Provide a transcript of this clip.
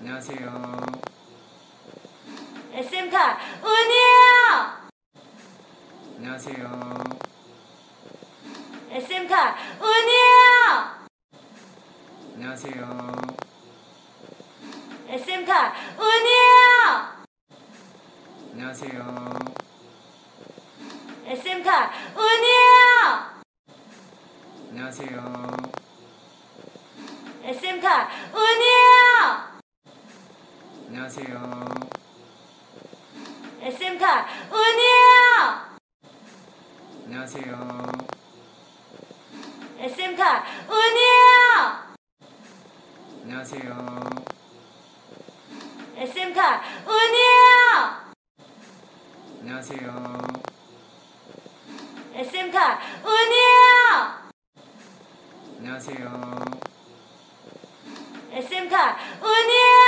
안녕하세요. SM탈 은이에요. 안녕하세요. SM탈 은이에요. 안녕하세요. SM탈 은이에요. 안녕하세요. SM탈 은이에요. 안녕하세요. SM탈 은이에요. 안녕하세요. SM탈 은이에요. 안녕하세요. SM탈 은이에요. 안녕하세요. SM탈 은이에요. 안녕하세요. SM탈 은이에요. 안녕하세요. SM탈 은이에요.